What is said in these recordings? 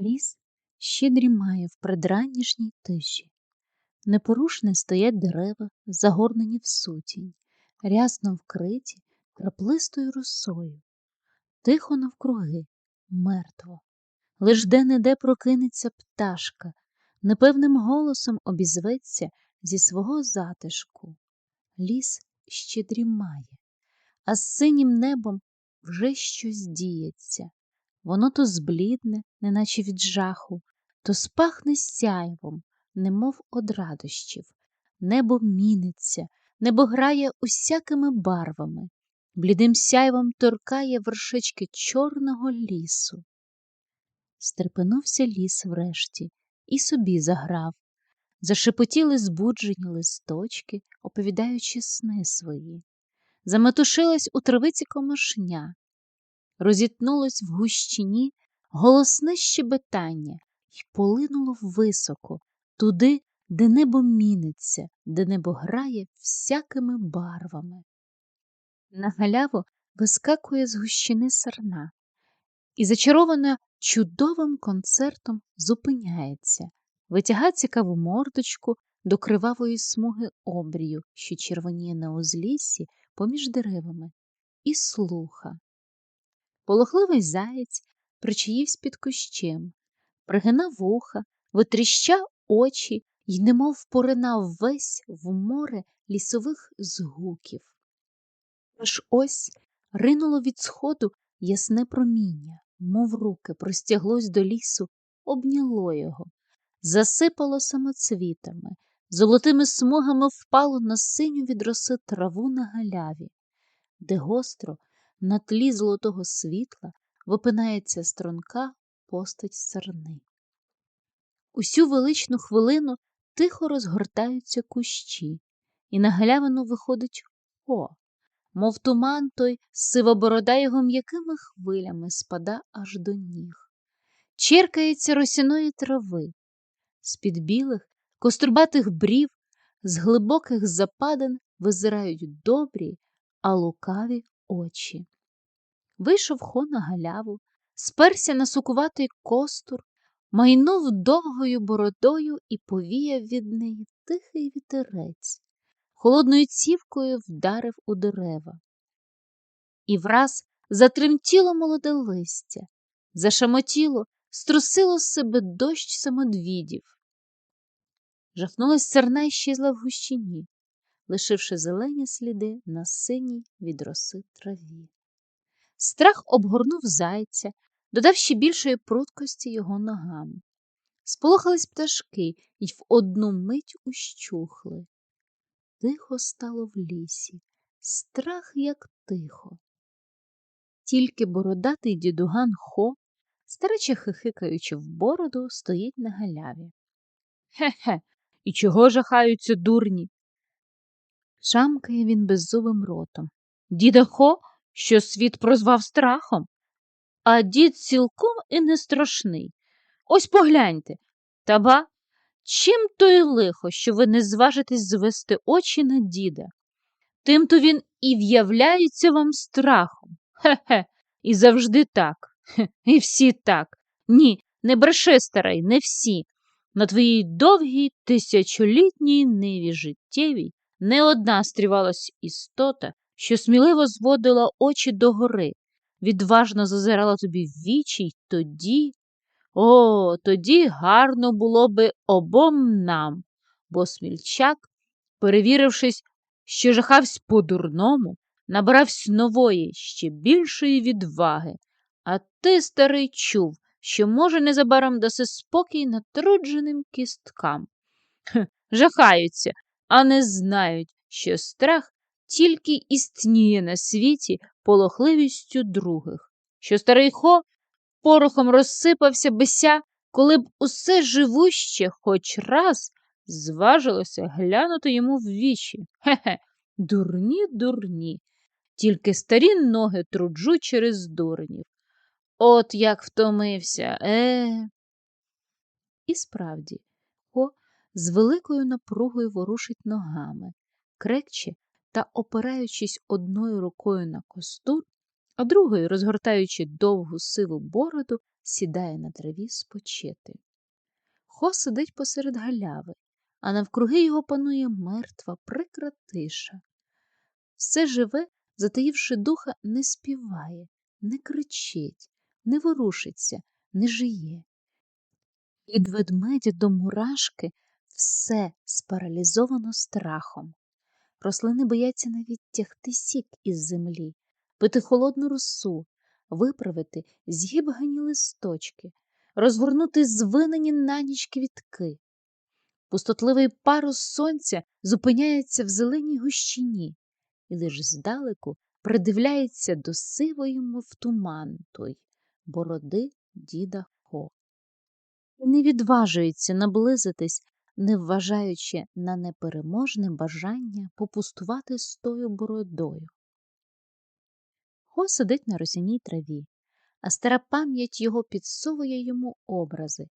Ліс ще дрімає в предранішній тиші. Непорушне стоять дерева, загорнені в сутінь, рясно вкриті краплистою росою. Тихо навкруги, мертво. Лиш де-не-де прокинеться пташка, непевним голосом обізветься зі свого затишку. Ліс ще дрімає, а з синім небом вже щось діється. Воно то зблідне, неначе від жаху, то спахне сяйвом, немов од радощів. Небо міниться, небо грає усякими барвами, блідим сяйвом торкає вершечки чорного лісу. Стрепенувся ліс врешті і собі заграв. Зашепотіли збуджені листочки, оповідаючи сни свої. Заметушилась у травиці комашня, розітнулось в гущині голосне щебетання й полинуло високо, туди, де небо міниться, де небо грає всякими барвами. На галяву вискакує з гущини сарна і, зачарована чудовим концертом, зупиняється, витягає цікаву мордочку до кривавої смуги обрію, що червоніє на узліссі поміж деревами, і слуха. Полохливий заєць причаївсь під кущем, пригинав вуха, витріщав очі й немов поринав весь в море лісових згуків. Аж ось ринуло від сходу ясне проміння, мов руки, простяглось до лісу, обняло його, засипало самоцвітами, золотими смугами впало на синю від роси траву на галяві, де гостро на тлі золотого світла випинається струнка постать сарни. Усю величну хвилину тихо розгортаються кущі, і на галявину виходить о, мов туман той сива борода його м'якими хвилями спада аж до ніг. Черкається росяної трави, з-під білих, кострубатих брів, з глибоких западин визирають добрі, а лукаві очі. Вийшов хо на галяву, сперся на сукуватий костур, майнув довгою бородою і повіяв від неї тихий вітерець, холодною цівкою вдарив у дерева. І враз затремтіло молоде листя, зашамотіло, струсило з себе дощ самодвідів. Жахнулась серна і щезла в гущині, лишивши зелені сліди на синій від роси траві. Страх обгорнув зайця, додав ще більшої прудкості його ногам. Сполохались пташки й в одну мить ущухли. Тихо стало в лісі, страх як тихо. Тільки бородатий дідуган Хо, старече хихикаючи в бороду, стоїть на галяві. Хе-хе, і чого жахаються дурні? Шамкає він беззубим ротом. Діда Хо, що світ прозвав страхом, а дід цілком і не страшний. Ось погляньте, та ба, чим то й лихо, що ви не зважитесь звести очі на діда? Тим то він і в'являється вам страхом. Хе-хе, і завжди так. Хе, і всі так. Ні, не бреши, старий, не всі. На твоїй довгій тисячолітній ниві життєвій не одна стрівалась істота, що сміливо зводила очі догори, відважно зазирала тобі в вічі й тоді. О, тоді гарно було би обом нам, бо смільчак, перевірившись, що жахавсь по-дурному, набравсь нової, ще більшої відваги, а ти, старий, чув, що, може, незабаром даси спокій натрудженим кісткам. Хе, жахаються, а не знають, що страх тільки істніє на світі полохливістю других, що старий хо порохом розсипався бися, коли б усе живуще хоч раз зважилося глянути йому в вічі. Хе-хе, дурні, дурні, тільки старі ноги труджу через дурнів. От як втомився, е. І справді, Хо з великою напругою ворушить ногами, крекче та, опираючись одною рукою на костур, а другою, розгортаючи довгу сиву бороду, сідає на траві спочити. Хо сидить посеред галяви, а навкруги його панує мертва, прикра тиша. Все живе, затаївши духа, не співає, не кричить, не ворушиться, не жиє. Від ведмедя до мурашки все спаралізовано страхом. Рослини бояться навіть тягти сік із землі, пити холодну росу, виправити згібгані листочки, розгорнути звинені на ніч квітки. Пустотливий парус сонця зупиняється в зеленій гущині і лиш здалеку придивляється до сивої, мов туман той бороди діда Хо. Не відважується наблизитись, не вважаючи на непереможне бажання попустувати з тою бородою. Хо сидить на росяній траві, а стара пам'ять його підсовує йому образи,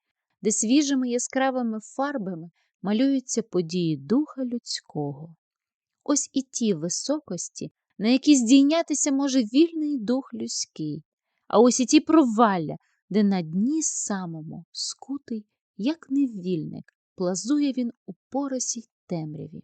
де свіжими яскравими фарбами малюються події духа людського. Ось і ті високості, на які здійнятися може вільний дух людський, а ось і ті провалля, де на дні самому скутий, як невільник, плазує він у поросі й темряві.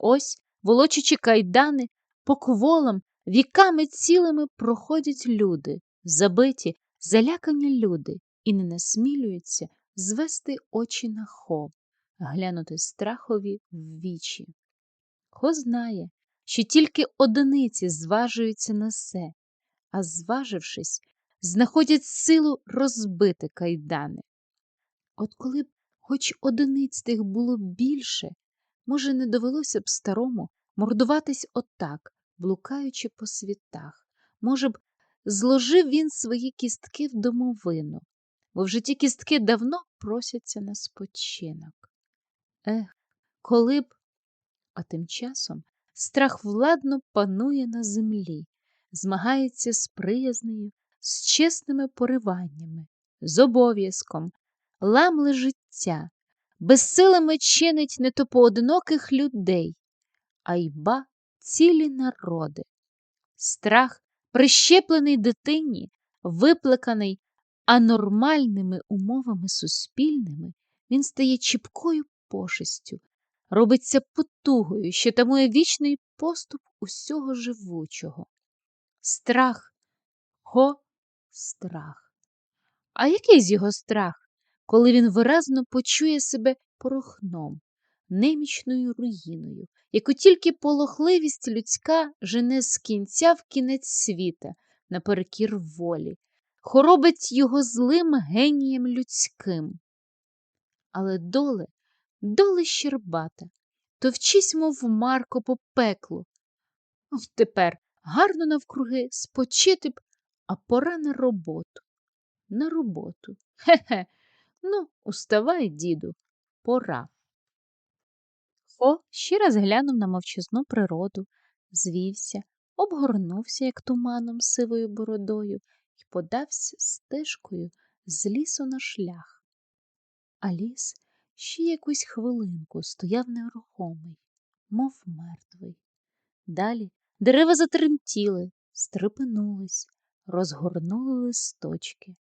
Ось, волочачи кайдани, по кволам, віками цілими проходять люди, забиті, залякані люди, і не насмілюються звести очі на хо, глянути страхові в вічі. Хо знає, що тільки одиниці зважуються на все, а зважившись, знаходять силу розбити кайдани. От коли б хоч одиниць тих було більше, може, не довелося б старому мордуватись отак, блукаючи по світах. Може б, зложив він свої кістки в домовину, бо вже ті кістки давно просяться на спочинок. Ех, коли б, а тим часом страх владно панує на землі, змагається з приязнею, з чесними пориваннями, з обов'язком, ламле життя, безсилими чинить не то поодиноких людей, а й ба цілі народи. Страх, прищеплений дитині, виплеканий анормальними умовами суспільними, він стає чіпкою пошестю, робиться потугою, що тамує вічний поступ усього живучого. Страх, хо, страх. А який з його страх, коли він виразно почує себе порохном, немічною руїною, яку тільки полохливість людська жене з кінця в кінець світа наперекір волі, хоробить його злим генієм людським. Але доле, доле щербата, товчись, мов Марко по пеклу. Тепер гарно навкруги спочити б, а пора на роботу. На роботу. Хе-хе. Ну, уставай, діду, пора. Хо ще раз глянув на мовчазну природу, звівся, обгорнувся, як туманом сивою бородою, і подався стежкою з лісу на шлях. А ліс ще якусь хвилинку стояв нерухомий, мов мертвий. Далі дерева затремтіли, стрепенулись, розгорнули листочки.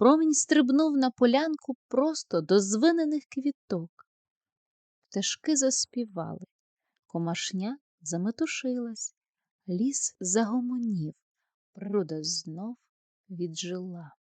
Промінь стрибнув на полянку просто до звинених квіток. Пташки заспівали, комашня заметушилась, ліс загомонів, природа знов віджила.